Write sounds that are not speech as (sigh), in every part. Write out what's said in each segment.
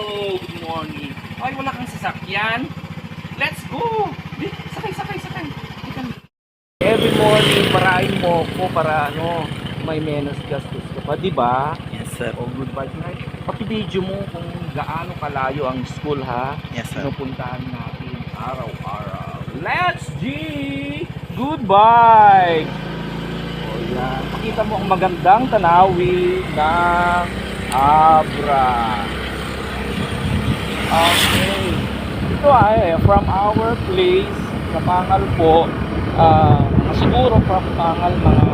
Hello, good morning. Ay, wala kang sasakyan? Let's go! Sakay, sakay, sakay. Every morning, parain mo ko para ano, may menos gastos ka pa, di ba? Yes, sir. O good vibes na. Pakibidyo mo kung gaano kalayo ang school ha. Yes, sir. Pinupuntahan natin araw-araw. Let's G! Goodbye! O yan. Pakita mo ang magandang tanawin ng Abra. Okay. Ito ay from our place sa Pangal po. ah, siguro from Pangal mga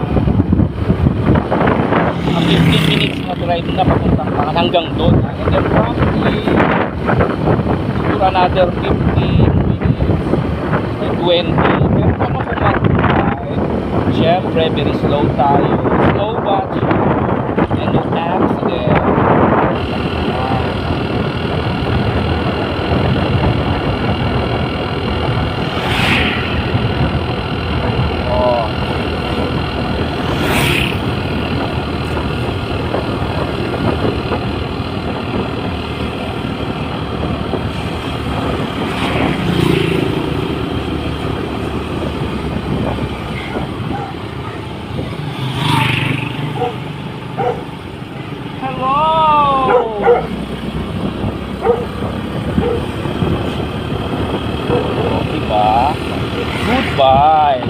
mga 15 minutes na drive na papuntang Pangal hanggang doon. And then probably siguro another 15 minutes to 20. Pero kung mag-drive, syempre very slow tayo. Slow sure. And no accident. Ah. Oh. Hello! Diba? Goodbye!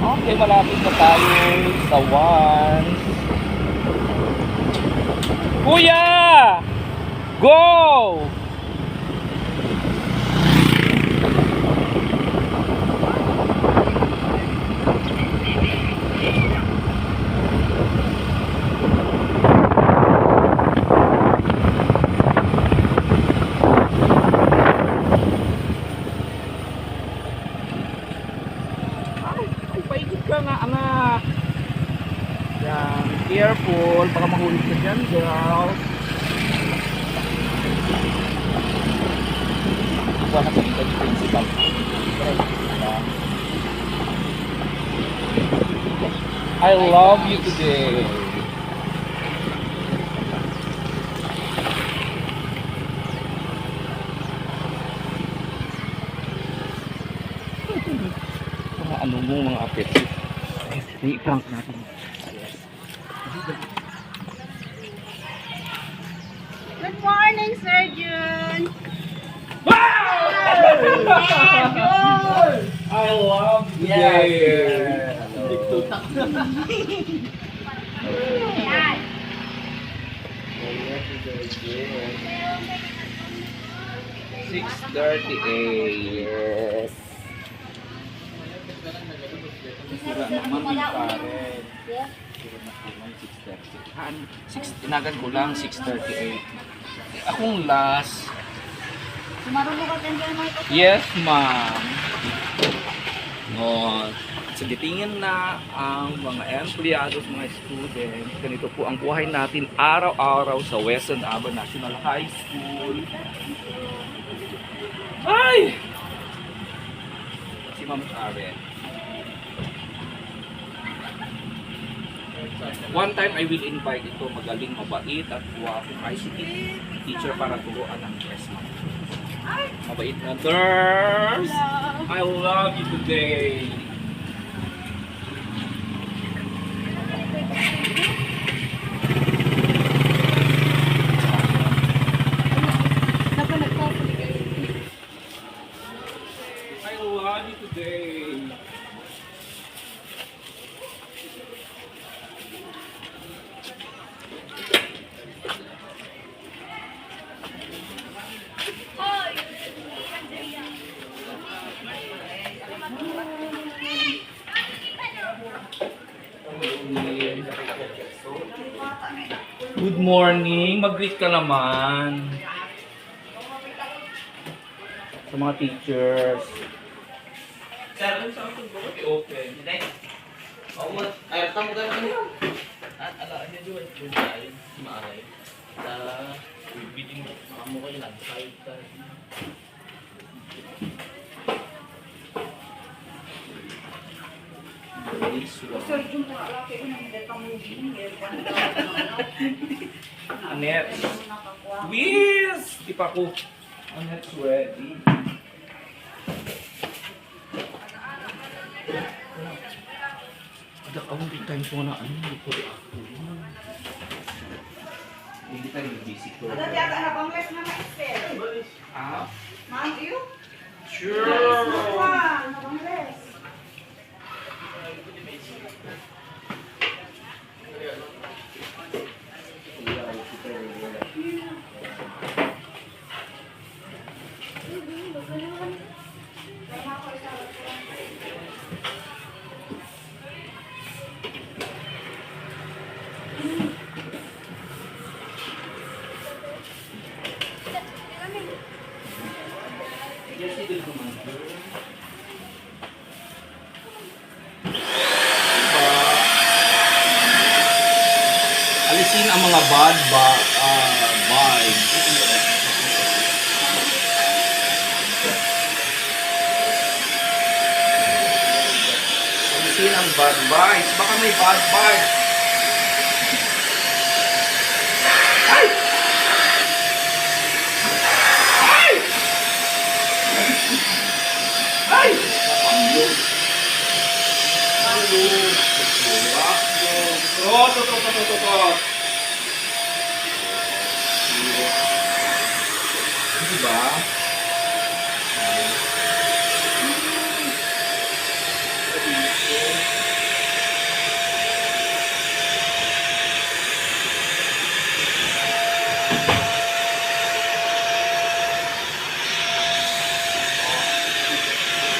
Okay, malapit na tayo sa once. Kuya! Go! Ay, ay, paikot ka nga, anak. Yan, careful, baka mahulog ka dyan, girl. Wala ka dito ni principal. I love you today. mga ano mo mga apetito. I-prank natin. Good morning, Sir Jun. I love you. Yes. Six thirty-eight. Yes. Sira naman yung pare. Sira naman 6.30. Han, ko lang 6.38. Eh, akong last. Marunong ka din dyan mga Yes, ma'am. No, sige, tingin na ang mga empleyado, mga student. Ganito po ang buhay natin araw-araw sa Western Aba National High School. Ay! Si Ma'am Karen. One time I will invite ito magaling, mabait at guwapong ICT teacher para turuan ang class mo. Mabait na nurse! I love you today! Mag-greet ka naman. Sa mga teachers. Sir, sa akin ba? Open. Hindi. Oo, ay, tamo ka na At ala, ano yun? Yun tayo. Maaray. ta. Bibitin mo mo kayo lang. Side. Anet. Whiz! Di pa ko. Anet's ready. Ada kamu di time ko na ano ko di ako. Hindi tayo busy ko. Dati ata na bang less na ma-expel? Ah, Ma'am, you? sure. Wow, na Thank you. Alisin ang mga bad ba ah, vibes. Alisin ang bad vibes. Baka may bad vibes. Ay! Ay! Ay! Napangyo. Halo. Bakyo. Oh, to, to, to, to, to, to. Diba?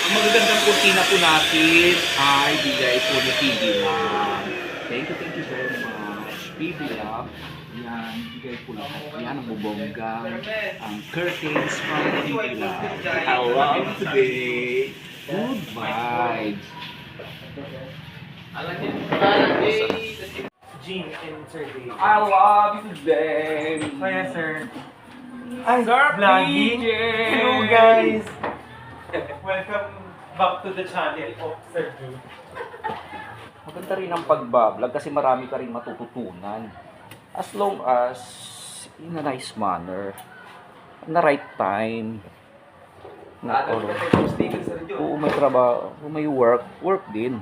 Ang magagandang kurtina po natin ay bigay po ni PB Lab. Thank you, thank you very much. PB Lab. Yan, bigay po lahat. Yan ang bubonggang ang curtains from PB Lab. I love today. Good vibes. Jean and Sir Dave. I love you today. Kaya sir. Sir vlogging. Hello guys. (laughs) Welcome back to the channel of Sir. Maganda rin ang pagbablog kasi marami ka rin matututunan. As long as in a nice manner, in the right time. Na, or, kung may trabaho, may work, work din.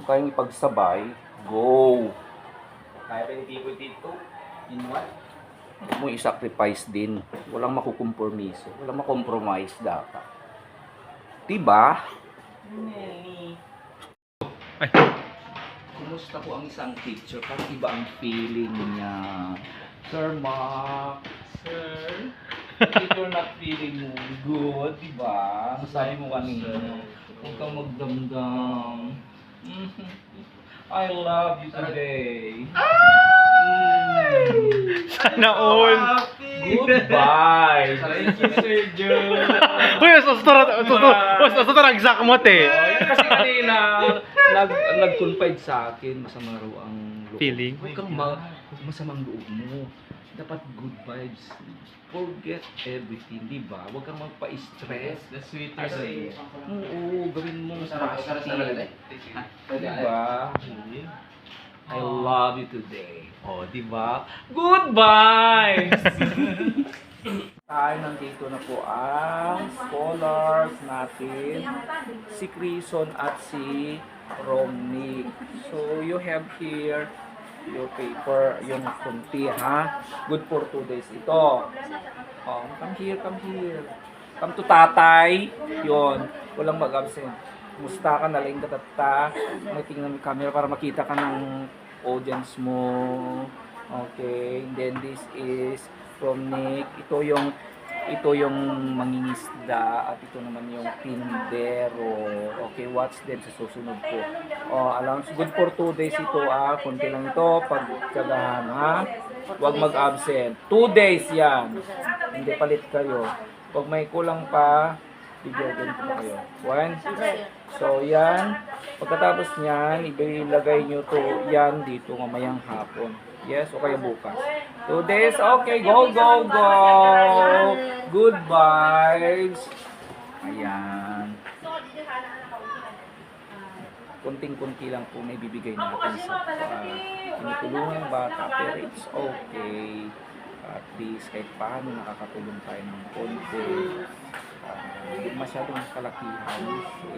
Kung kayang ipagsabay, go. Kaya pa ni Tito dito. In what? Huwag mo i-sacrifice din. Walang makukompromiso. Walang makompromise dapat. Diba? Kumusta po ang isang teacher? Parang iba ang feeling niya. Sir Mark, Sir. you're not feeling good, di ba? Ang Sabi mo kanina, huwag kang magdamdam. Mhm. I love you today. Sana all. Goodbye. Thank you, Sir Drew. Uy, masarap ang exact mo, te. Oh, yan kasi kanina, nag, nag-confide sa akin, masama raw ang loob. Feeling? Huwag kang ma- masamang loob mo. Dapat good vibes. Forget everything, di ba? Huwag kang magpa-stress. The sweeter side. Oo, gawin mo positive. Di ba? I love you today. Oh, di ba? Good vibes! (laughs) Tayo nandito na po ang scholars natin, si Crison at si Romney. So, you have here your paper, yung kunti ha. Good for two days ito. Oh, come here, come here. Come to tatay. Yon, walang mag-absent. Musta ka, naling katata. May tingnan yung camera para makita ka ng audience mo. Okay, then this is from Nick. Ito yung ito yung mangingisda at ito naman yung tindero. Okay, watch them sa susunod ko. Oh, alam, good for two days ito ah. Kunti lang ito. Pagtsagahan ha. Huwag mag-absent. Two days yan. Hindi palit kayo. Pag may kulang pa, bigyan ko kayo. One. So, yan. Pagkatapos niyan, ilagay nyo to yan dito mamayang hapon. Yes, o kaya bukas. Two days, okay. Go, go, go. Good vibes. Ayan. Kunting-kunti lang po may bibigay natin sa uh, tinutulungan ng bata. Pero it's okay. At least kahit paano nakakatulong tayo ng konti. Hindi masyadong kalakihan.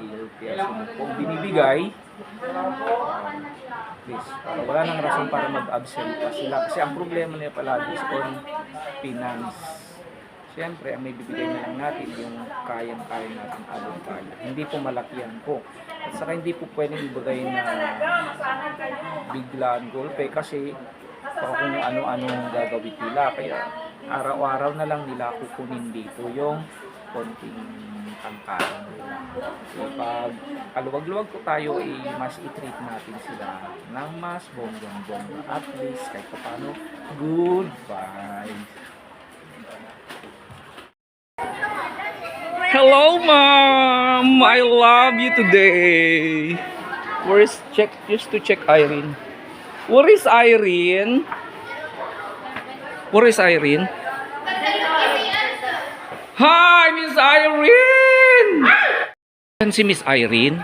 Eh, Kaya kung binibigay, Please, para wala nang rason para mag-absent pa sila. Kasi ang problema nila palagi is on finance. Siyempre, ang may bibigay na lang natin yung kayang-kaya natin along kaya. Hindi po malakihan po. At saka hindi po pwedeng ibigay na biglaan golpe kasi baka kung ano-ano gagawin nila. Kaya araw-araw na lang nila kukunin dito yung konting pangkain nila. So pag kaluwag-luwag po tayo, ay mas i-treat natin sila ng mas bonggang-bongga. At least kahit pa paano, good vibes. Hello, mom. I love you today. Where is check? Just to check Irene. Where is Irene? Where is Irene? Hi, Miss Irene. Yan si Miss Irene.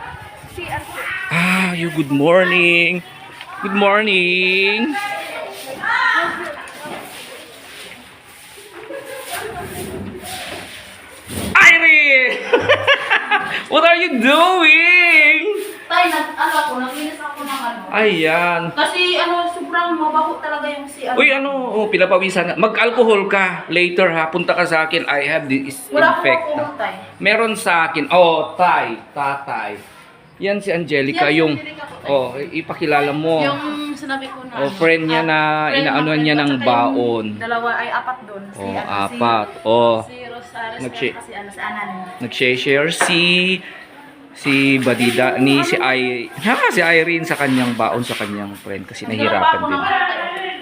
Ah, you good morning. Good morning. Irene! (laughs) What are you doing? Tay, nag, ano ako, naglinis ako ng ano. Ayan. Kasi ano, sobrang mabaho talaga yung si ano. Uy, ano, oh, pinapawisan na. Mag-alcohol ka later ha. Punta ka sa akin. I have this Wala akong infect. alcohol, tay. Meron sa akin. Oh, tay. Tatay. Yan si Angelica. Yan si yung, Angelica po, tay. oh, ipakilala mo. Yung sinabi ko na. Oh, friend niya na friend inaanuhan na niya ng ko, tsaka yung baon. Dalawa ay apat doon. Si, Oh, ano, apat. Si, Oh. Si Rosares Nag-share. kasi ano, si Anan. Nag-share si si Badida ni si I ha, si Irene sa kanyang baon sa kanyang friend kasi nahihirapan din.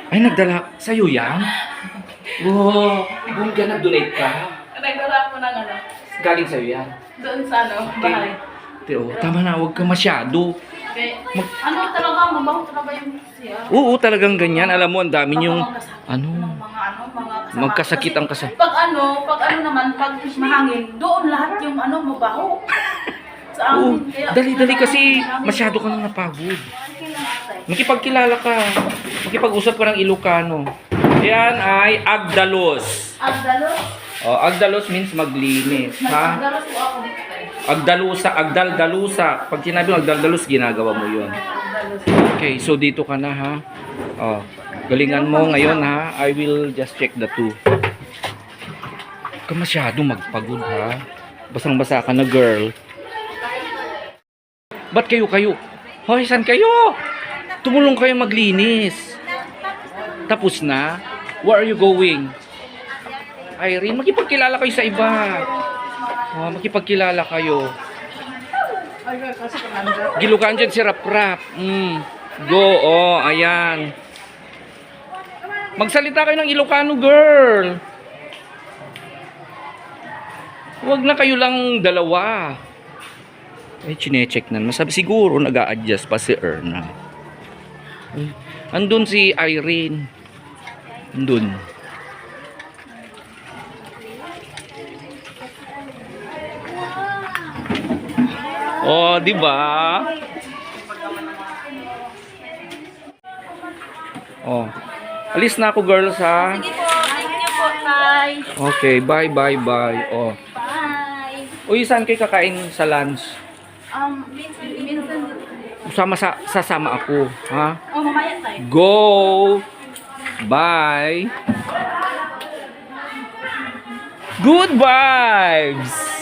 Ay, nagdala sa'yo yan? Wow, kung ka nag-donate ka, Nagdala ako ng ano, galing sa'yo yan. doon sa ano, bahay. Pero, tama na, huwag ka masyado. Okay. ano talaga, mabaho talaga yung si ano. Oo, talagang ganyan. Alam mo, ang dami yung, ano, mga ano, mga kasama. magkasakit ang kasama. Pag ano, pag ano naman, pag mahangin, doon lahat yung ano, mabaho. Oo, dali-dali kasi masyado ka nang napagod. Makipagkilala ka. Makipag-usap ka ng Ilocano. Yan ay Agdalos. Agdalos? Oh, Agdalos means maglinis, ha? Nagdalos po ako dito. Agdalusa, Agdaldalusa. Pag sinabi mo Agdaldalos, ginagawa mo. Agdalos. Okay, so dito ka na ha. Oh, galingan mo ngayon ha. I will just check the two. Huwag ka masyado magpagod ha. Basang-basa ka na girl. Ba't kayo kayo? Hoy, saan kayo? Tumulong kayo maglinis. Tapos na? Where are you going? Irene, makipagkilala kayo sa iba. Oh, makipagkilala kayo. Gilukan dyan si Rap Rap. Mm. Go, oh, ayan. Magsalita kayo ng Ilocano, girl. Huwag na kayo lang dalawa. Ay, chinecheck na. Masabi siguro nag adjust pa si Erna. Andun si Irene. Andun. Oh, di ba? Oh. Alis na ako, girls, ha? Sige po, thank you po, Tay. Okay, bye, bye, bye. Oh. Bye. Uy, saan kayo kakain sa lunch? Um, minsan, minsan, Sama sa sasama ako, ha? oh, mamaya tayo. Go! Bye! Good vibes!